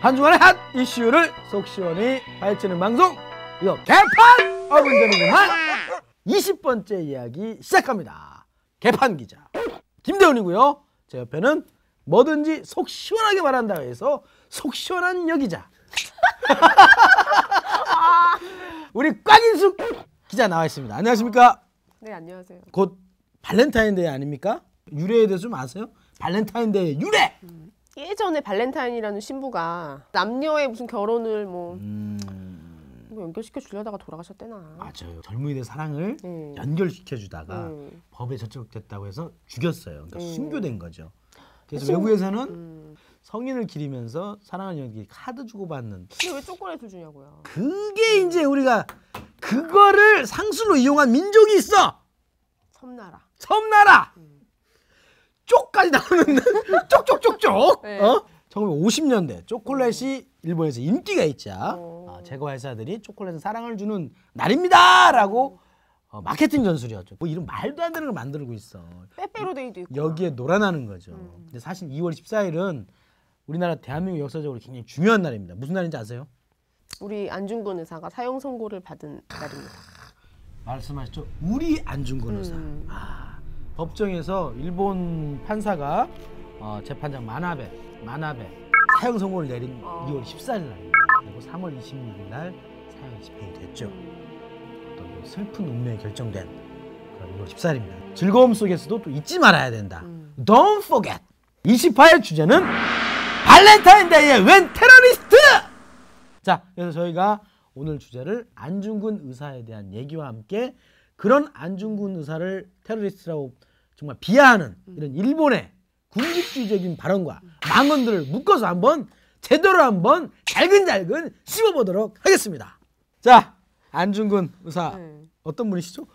한 주간의 핫 이슈를 속 시원히 파헤치는 방송 이거 개판! 어근되는구만 20번째 이야기 시작합니다. 개판 기자 김대훈이고요. 제 옆에는 뭐든지 속 시원하게 말한다 해서 속 시원한 여기자. 우리 꽉인숙 기자 나와 있습니다. 안녕하십니까? 네 안녕하세요. 곧 발렌타인데이 아닙니까 유래에 대해서 좀 아세요? 발렌타인데이 유래 예전에 발렌타인이라는 신부가 남녀의 무슨 결혼을 뭐, 음... 뭐 연결시켜 주려다가 돌아가셨대나. 맞아요. 젊은이들 사랑을 음. 연결시켜 주다가 음. 법에 저촉됐다고 해서 죽였어요. 그러니까 음. 순교된 거죠. 그래서 신- 외국에서는 음. 성인을 기리면서 사랑하는 연기 카드 주고받는 근데 왜 초콜릿을 주냐고요? 그게 이제 우리가 그거를 상술로 이용한 민족이 있어. 섬나라. 섬나라. 음. 쪽까지 나오는 쪽쪽쪽쪽. 네. 어? 1950년대 초콜릿이 일본에서 인기가 있자 어. 아, 제과 회사들이 초콜릿은 사랑을 주는 날입니다라고 어, 마케팅 전술이었죠. 뭐 이런 말도 안 되는 걸 만들고 있어. 빼빼로데이도 있고. 여기에 놀아나는 거죠. 음. 근데 사실 2월 14일은 우리나라 대한민국 역사적으로 굉장히 중요한 날입니다. 무슨 날인지 아세요? 우리 안중근 의사가 사형 선고를 받은 날입니다. 말씀하셨죠. 우리 안중근 의사. 음. 아, 법정에서 일본 판사가 어, 재판장 마나베 마나베 사형 선고를 내린 어. 2월 14일 날입니다. 그리고 3월 26일 날 사형이 집행이 됐죠. 음. 어떤 그 슬픈 운명이 결정된 그런 2월 14일입니다. 즐거움 속에서도 또 잊지 말아야 된다. 음. Don't forget. 28일 주제는 발렌타인데이의 웬 테러리스트. 자, 그래서 저희가 오늘 주제를 안중근 의사에 대한 얘기와 함께 그런 안중근 의사를 테러리스트라고 정말 비하하는 이런 일본의 군집주의적인 발언과 망언들을 묶어서 한번 제대로 한번 잘근잘근 씹어보도록 하겠습니다. 자, 안중근 의사 네. 어떤 분이시죠?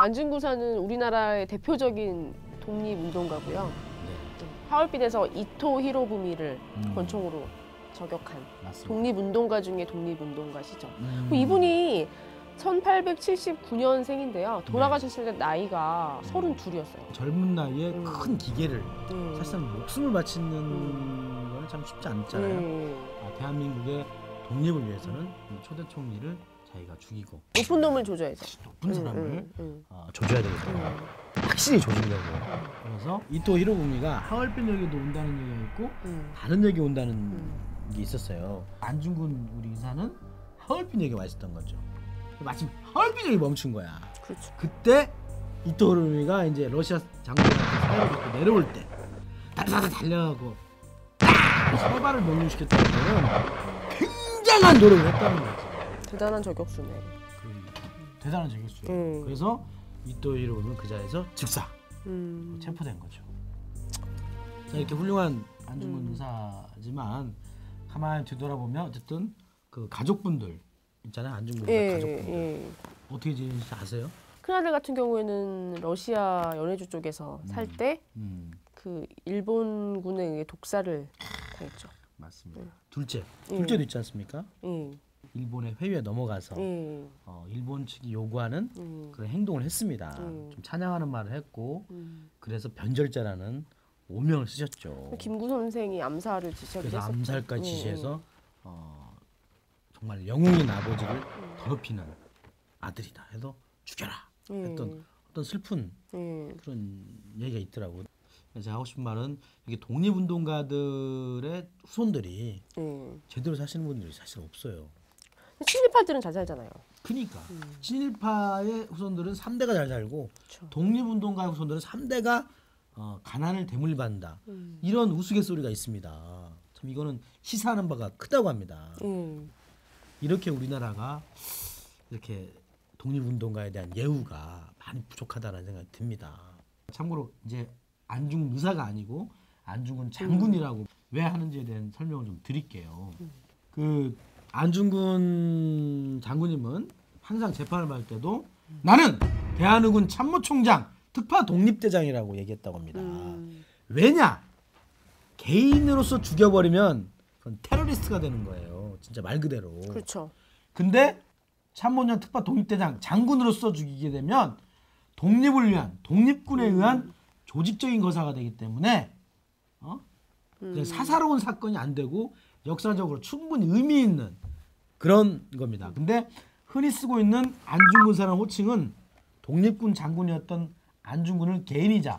안중근 의사는 우리나라의 대표적인 독립운동가고요. 네. 하얼빈에서 이토 히로부미를 음. 권총으로 저격한 맞습니다. 독립운동가 중에 독립운동가시죠. 음. 그 이분이 1879년생인데요. 돌아가셨을 때 나이가 32이었어요. 젊은 나이에 음. 큰 기계를 음. 사실상 목숨을 바치는 거는 참 쉽지 않잖아요. 음. 아, 대한민국의 독립을 위해서는 이 초대 총리를 자기가 죽이고 높은 놈을 조져야죠. 높은 사람을 음, 음, 어, 조져야 되겠다. 음. 확실히 조지려고. 그래서 이토 히로부미가 하얼빈역에도 온다는 얘기가 있고 음. 다른 역에 온다는 음. 게 있었어요. 안중근 우리 의사는 하얼빈역에 와 있었던 거죠. 마침 하얼빈역이 멈춘 거야. 그렇죠. 그때 이토 히로부미가 이제 러시아 장군한테 받고 내려올 때 다다다 달려가고 딱 서발을 명령시켰다는 거는 굉장한 노력을 했다는 거지. 대단한 저격수네. 그 대단한 저격수예요. 음. 그래서 이토 히로부미는 그 자리에서 즉사 음. 체포된 거죠. 자, 이렇게 훌륭한 안중근 음. 의사지만 가만히 뒤돌아보면 어쨌든 그 가족분들 있잖아요 안중근 의사 예, 가족분들 예. 어떻게 지내는지 아세요? 큰아들 같은 경우에는 러시아 연해주 쪽에서 살 때그음 일본군에 의해 독살을 당했죠. 맞습니다. 네. 둘째 예. 둘째도 있지 않습니까? 예. 일본의 회유에 넘어가서 예. 어, 일본 측이 요구하는 음. 그런 행동을 했습니다. 음. 좀 찬양하는 말을 했고 음. 그래서 변절자라는 오명을 쓰셨죠. 김구 선생이 암살을 지시하기도 그래서. 암살까지 음, 지시해서 어, 정말 영웅인 아버지를 음. 더럽히는 아들이다 해서 죽여라 음. 했던 어떤 슬픈 예. 그런 얘기가 있더라고요. 그래서 제가 하고 싶은 말은 이게 독립운동가들의 후손들이 예. 제대로 사시는 분들이 사실 없어요. 친일파들은 잘 살잖아요. 그러니까 음. 친일파의 후손들은 3대가 잘 살고 그렇죠. 독립운동가의 후손들은 3대가 어, 가난을 대물받는다. 음. 이런 우스갯소리가 있습니다. 참 이거는 시사하는 바가 크다고 합니다. 예. 이렇게 우리나라가 이렇게 독립운동가에 대한 예우가 많이 부족하다는 생각이 듭니다. 참고로 이제 안중근 의사가 아니고 안중근 장군이라고 왜 하는지에 대한 설명을 좀 드릴게요. 그 안중근 장군님은 항상 재판을 받을 때도 나는 대한민군 참모총장 특파 독립대장이라고 얘기했다고 합니다. 음. 왜냐? 개인으로서 죽여버리면 그건 테러리스트가 되는 거예요. 진짜 말 그대로. 그렇죠. 근데 참모년 특파 독립대장 장군으로서 죽이게 되면 독립을 위한 독립군에 의한 조직적인 거사가 되기 때문에 어? 그냥 사사로운 사건이 안 되고 역사적으로 충분히 의미 있는 그런 겁니다. 근데 흔히 쓰고 있는 안중근사라는 호칭은 독립군 장군이었던 안중근을 개인이자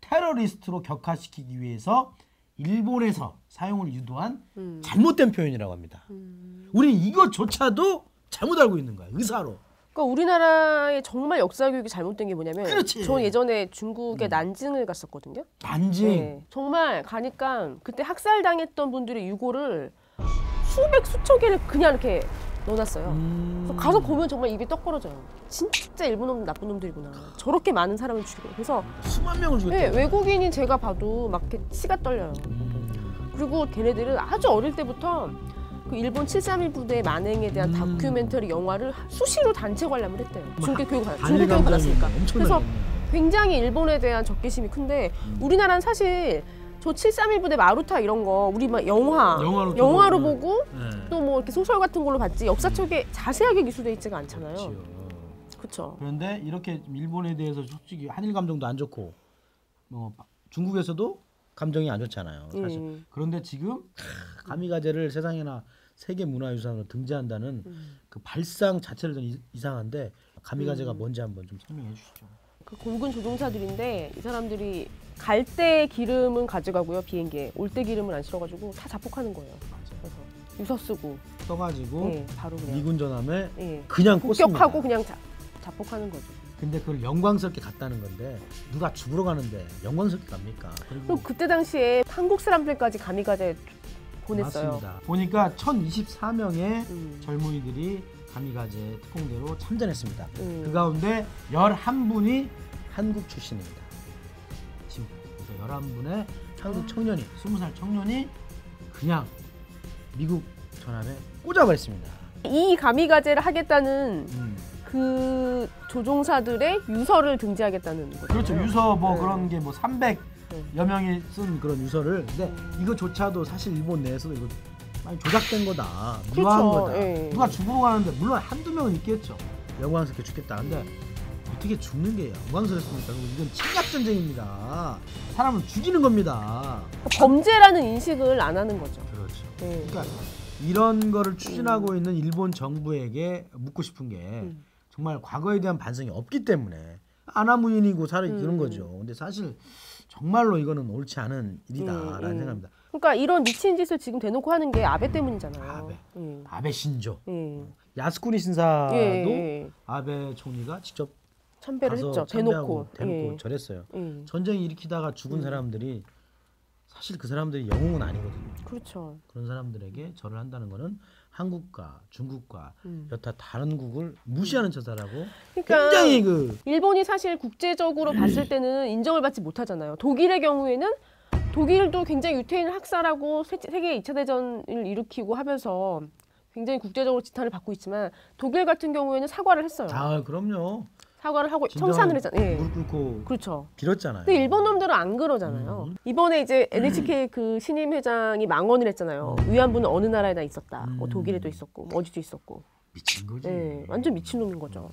테러리스트로 격화시키기 위해서 일본에서 사용을 유도한 음. 잘못된 표현이라고 합니다. 우리 이것조차도 잘못 알고 있는 거야 의사로. 그러니까 우리나라의 정말 역사 교육이 잘못된 게 뭐냐면 그렇지. 저 예전에 중국의 난징을 갔었거든요. 난징. 네. 정말 가니까 그때 학살 당했던 분들의 유고를 수백 수천 개를 그냥 이렇게 넣어놨어요. 음. 가서 보면 정말 입이 떡 벌어져요. 진짜 일본 놈 나쁜 놈들이구나. 저렇게 많은 사람을 죽여. 그래서 수만 명을 죽였대. 네, 외국인인 제가 봐도 막 이렇게 치가 떨려요. 음. 그리고 걔네들은 아주 어릴 때부터 그 일본 731 부대의 만행에 대한 음. 다큐멘터리 영화를 수시로 단체 관람을 했대요. 중계 교육 중계 교육 받았으니까. 그래서. 굉장히 일본에 대한 적개심이 큰데 우리나라는 사실 저 731 부대 마루타 이런 거 우리 막 영화 영화로 또 영화로 보고. 네. 또뭐 이렇게 소설 같은 걸로 봤지 역사책에 자세하게 기술돼 있지가 않잖아요. 그렇죠. 그런데 이렇게 일본에 대해서 솔직히 한일 감정도 안 좋고 뭐 중국에서도 감정이 안 좋잖아요. 사실. 음. 그런데 지금 가미가제를 세상에나 세계 문화유산으로 등재한다는 음. 그 발상 자체를 좀 이- 이상한데 가미가제가 뭔지 한번 좀 설명해 주시죠. 그 공군 조종사들인데 이 사람들이 갈 때 기름은 가져가고요 비행기에 올 때 기름은 안 실어가지고 다 자폭하는 거예요. 그래서 유서 쓰고 떠가지고 예, 바로 그냥 미군 전함에 예. 그냥 꽂습니다. 폭격하고 그냥 자, 자폭하는 거죠. 근데 그걸 영광스럽게 갔다는 건데 누가 죽으러 가는데 영광스럽게 갑니까? 그리고 그때 당시에 한국 사람들까지 가미가제 보냈어요. 맞습니다. 보니까 1024명의 음. 젊은이들이 가미가제 특공대로 참전했습니다. 음. 그 가운데 11분이 한국 출신입니다. 지금 그래서 11분의 한국 청년이 20살 청년이 그냥 미국 전함에 꽂아버렸습니다. 이 가미가제를 하겠다는 음. 그 조종사들의 유서를 등재하겠다는 거죠. 그렇죠. 유서 뭐 네. 그런 게 뭐 300여 네. 명이 쓴 그런 유서를 근데 음. 이거조차도 사실 일본 내에서도 이거 많이 조작된 거다. 그렇죠. 유화한 거다. 예. 누가 죽으러 가는데 물론 한두 명은 있겠죠. 영광스럽게 죽겠다. 근데 어떻게 죽는 게 영광스럽습니까? 이건 침략 전쟁입니다. 사람을 죽이는 겁니다. 범죄라는 인식을 안 하는 거죠. 그렇죠. 예. 그러니까 이런 거를 추진하고 있는 일본 정부에게 묻고 싶은 게 음. 정말 과거에 대한 반성이 없기 때문에 아나무인이고 살아 음. 그런 거죠. 근데 사실 정말로 이거는 옳지 않은 일이다라는 음, 음. 생각입니다. 그러니까 이런 미친 짓을 지금 대놓고 하는 게 아베 때문이잖아요. 아베. 예. 아베 신조, 예. 야스쿠니 신사도 예, 예, 예. 아베 총리가 직접 참배를 했죠. 대놓고. 대놓고 예. 절했어요. 예. 전쟁 일으키다가 죽은 음. 사람들이 사실 그 사람들이 영웅은 아니거든요. 그렇죠. 그런 사람들에게 절을 한다는 거는 한국과 중국과 음. 여타 다른 국을 무시하는 처사라고 그러니까 굉장히 그 일본이 사실 국제적으로 봤을 때는 인정을 받지 못하잖아요. 독일의 경우에는 독일도 굉장히 유태인을 학살하고 세- 세계 2차 대전을 일으키고 하면서 굉장히 국제적으로 지탄을 받고 있지만 독일 같은 경우에는 사과를 했어요. 아 그럼요. 사과를 하고 청산을 했잖아요. 예. 무릎 꿇고 그렇죠. 빌었잖아요. 근데 일본 놈들은 안 그러잖아요. 음. 이번에 이제 NHK 그 신임 회장이 망언을 했잖아요. 위안부는 어느 나라에나 있었다. 뭐 음. 독일에도 있었고, 뭐 어디도 있었고. 미친 거지. 예, 완전 미친 놈인 거죠.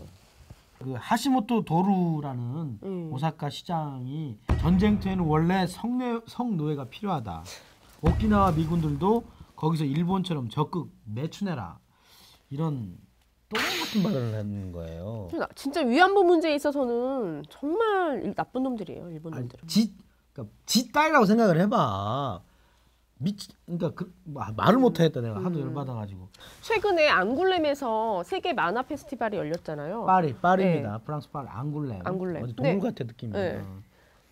그 하시모토 도루라는 음. 오사카 시장이 전쟁터에는 원래 성내, 성노예가 필요하다. 오키나와 미군들도 거기서 일본처럼 적극 매춘해라. 이런 똥 같은 발언을 하는 거예요. 나- 진짜 위안부 문제에 있어서는 정말 일- 나쁜 놈들이에요. 일본 놈들은. 지, 그러니까 지 딸이라고 생각을 해봐. 미치, 그러니까 그, 마- 말을 못 하겠다 내가 하도 음. 열받아 가지고. 최근에 앙굴렘에서 세계 만화 페스티벌이 열렸잖아요. 파리, 파리입니다. 프랑스 파리, 앙굴렘. 앙굴렘. 네. 동물 같아 느낌이. 네.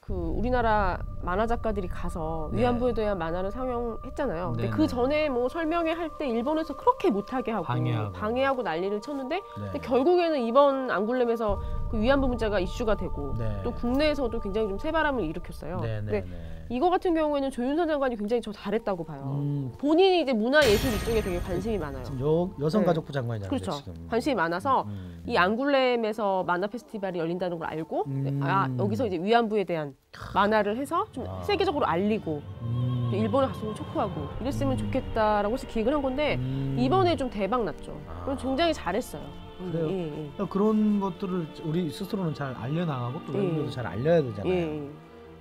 그 우리나라 만화 작가들이 가서 네. 위안부에 대한 만화를 상영했잖아요. 근데 네네. 그 전에 뭐 설명회 할 때 일본에서 그렇게 못하게 하고 방해하고. 난리를 쳤는데 네. 결국에는 이번 앙굴렘에서 그 위안부 문제가 이슈가 되고 네. 또 국내에서도 굉장히 좀 새바람을 일으켰어요. 네, 네, 근데 네. 이거 같은 경우에는 조윤선 장관이 굉장히 저 잘했다고 봐요. 음, 본인이 이제 문화예술 이쪽에 되게 관심이 많아요. 지금 여, 여성가족부 네. 장관이잖아요. 그렇죠. 지금. 관심이 많아서 음. 이 앙굴렘에서 만화 페스티벌이 열린다는 걸 알고 음. 아 여기서 이제 위안부에 대한 만화를 해서 좀 아. 세계적으로 알리고 음. 일본에 갔으면 초크하고 이랬으면 좋겠다라고 해서 기획을 한 건데 음. 이번에 좀 대박 났죠. 아. 그럼 굉장히 잘했어요. 음, 그래요? 예, 예. 그러니까 그런 것들을 우리 스스로는 잘 알려나가고 또 예. 외국에도 잘 알려야 되잖아요. 예, 예.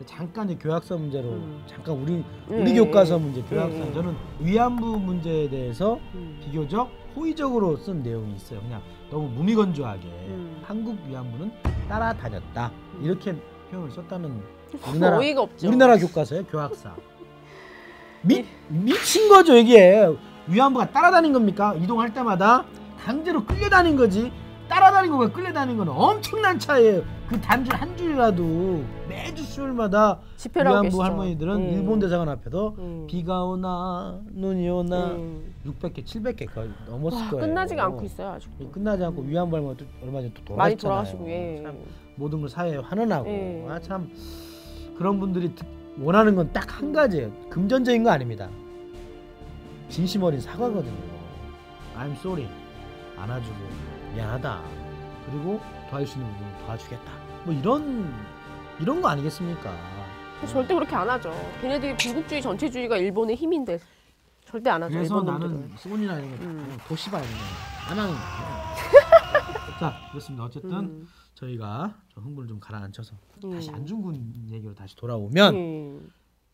잠깐 이 교학서 문제로 음. 잠깐 우리 예, 우리 예, 교과서 예. 문제 예, 예. 저는 위안부 문제에 대해서 음. 비교적 호의적으로 쓴 내용이 있어요. 그냥 너무 무미건조하게 음. 한국 위안부는 따라다녔다 음. 이렇게 표현을 썼다는 우리나라. 우리나라 교과서의 교학사 미 미친 거죠 이게 위안부가 따라다닌 겁니까? 이동할 때마다 강제로 끌려다닌 거지 따라다닌 거가 끌려다닌 거는 엄청난 차이예요. 그 단줄 한 줄이라도 매주 수요일마다 위안부 계시죠. 할머니들은 예. 일본 대사관 앞에서 예. 비가 오나 눈이 오나 예. 600개, 700개 거의 넘었을 와, 거예요. 끝나지가 않고 있어요 아직. 끝나지 않고 위안부 할머니 또 얼마 전에 또 돌아가셨잖아요. 많이 돌아가시고 예. 참 모든 걸 사회에 환원하고 예. 아참 그런 분들이 듣- 원하는 건 딱 한 가지예요. 금전적인 거 아닙니다. 진심 어린 사과거든요. I'm sorry. 안아주고 미안하다. 그리고 도와줄 수 있는 부분 도와주겠다. 뭐 이런 이런 거 아니겠습니까? 절대 그렇게 안 하죠. 걔네들이 불국주의 전체주의가 일본의 힘인데 절대 안 하죠. 그래서 나는. 수건이나 이런 거 음. 도시바 이런 거 가망인 자 그렇습니다. 어쨌든 음. 저희가 좀 흥분을 좀 가라앉혀서 다시 음. 안중근 얘기로 다시 돌아오면 예.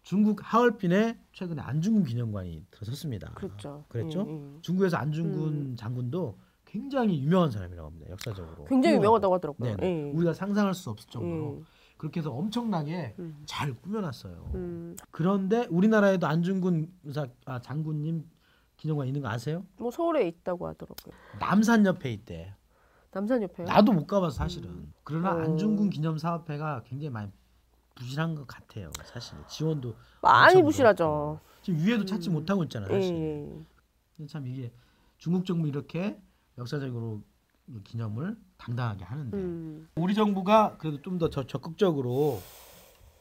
중국 하얼빈에 최근에 안중근 기념관이 들어섰습니다. 그렇죠. 그랬죠? 예, 예. 중국에서 안중근 장군도 굉장히 유명한 사람이라고 합니다. 역사적으로. 굉장히. 유명하다고 하더라고요. 네, 예. 우리가 상상할 수 없을 정도로 예. 그렇게 해서 엄청나게 음. 잘 꾸며놨어요. 음. 그런데 우리나라에도 안중근 의사 아, 장군님 기념관 있는 거 아세요? 뭐 서울에 있다고 하더라고요. 남산 옆에 있대. 남산 옆에요. 나도 못 가봐서 사실은. 그러나 어. 안중근 기념 사업회가 굉장히 많이 부실한 것 같아요. 사실 지원도 많이 부실하죠. 지금 위에도 찾지 못하고 있잖아요. 예. 사실. 예. 근데 참 이게 중국 정부 이렇게 역사적으로 이 기념을 당당하게 하는데 음. 우리 정부가 그래도 좀 더 적극적으로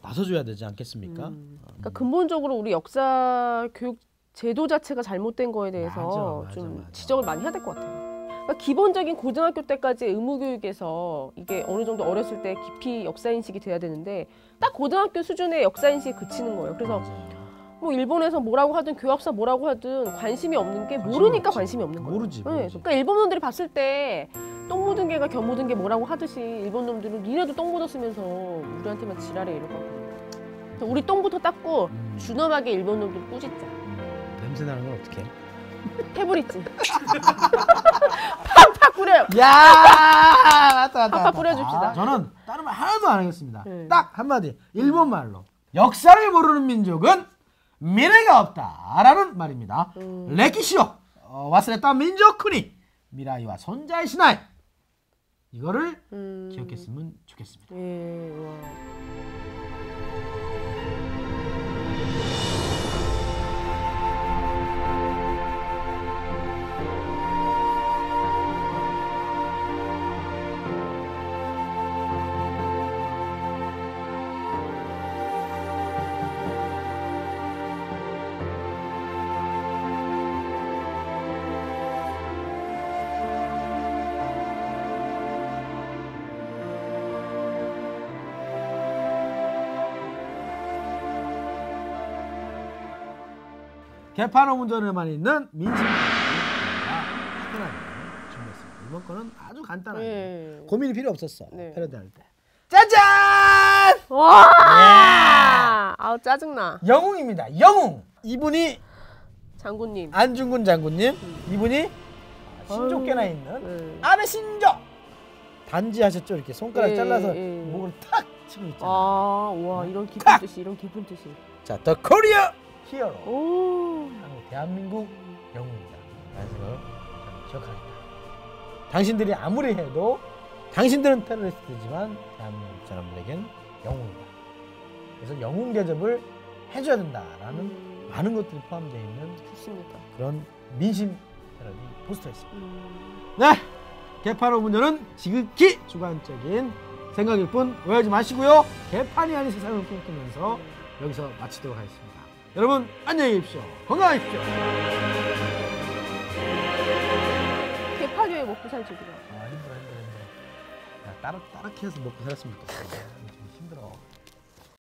나서줘야 되지 않겠습니까? 음. 그러니까 근본적으로 우리 역사 교육 제도 자체가 잘못된 거에 대해서 맞아, 맞아, 좀 맞아. 지적을 많이 해야 될 것 같아요. 그러니까 기본적인 고등학교 때까지 의무 교육에서 이게 어느 정도 어렸을 때 깊이 역사 인식이 돼야 되는데 딱 고등학교 수준의 역사 인식이 그치는 거예요. 그래서. 뭐 일본에서 뭐라고 하든 교학사 뭐라고 하든 관심이 없는 게 모르니까. 관심이 없는 거예요. 모르지, 네, 모르지. 그러니까 일본 놈들이 봤을 때 똥 묻은 개가 견 묻은 게 뭐라고 하듯이 일본 놈들은 니네도 똥 묻었으면서 우리한테만 지랄해 이러고 그래서 우리 똥부터 닦고 음. 준엄하게 일본 놈들 꾸짖자. 음, 냄새 나는 건 어떻게? 태블릿지. 팍팍 뿌려요. 야 맞다 맞다. 팍팍 뿌려줍시다. 아, 저는 다른 말 하나도 안 하겠습니다. 네. 딱 한마디 일본 말로 역사를 모르는 민족은 미래가 없다라는 말입니다. 음. 레키시오 어, 와스레타 민족쿠니 미라이와 손자의 신화이 이거를 음. 기억했으면 좋겠습니다. 예, 개판호 운전에만 있는 민심 준비했습니다. 이번 거는 아주 간단하게 예. 고민이 필요 없었어. 네. 패러디 할 때. 짜잔! 와! 아우 짜증나. 영웅입니다. 영웅. 이분이 장군님. 안중근 장군님. 이분이 신조께나 아유. 있는 예. 아베 신조. 단지 하셨죠? 이렇게 손가락 예, 잘라서 예. 목을 탁 치고 있잖아요. 아, 와 이런 깊은 칵! 뜻이 이런 깊은 뜻이. 자, 더 코리아 히어로. 오. 한국 대한민국 영웅입니다. 라는 생각을 저는 기억하겠다. 당신들이 아무리 해도 당신들은 테러리스트지만 대한민국 사람들에겐 영웅이다. 그래서 영웅 대접을 해줘야 된다라는 음, 많은 것들이 포함되어 있는 좋습니다. 그런 민심 패러디 포스터였습니다. 음. 네! 개판 오분들은 지극히 주관적인 생각일 뿐 오해하지 마시고요. 개판이 아닌 세상을 꿈꾸면서 여기서 마치도록 하겠습니다. 여러분 안녕히 계십시오. 건강하십시오. 개파류에 먹고 살지 우리가. 아 힘들어 힘들어 힘들어. 야 따라 따라 해서 먹고 살았으면 좋겠어.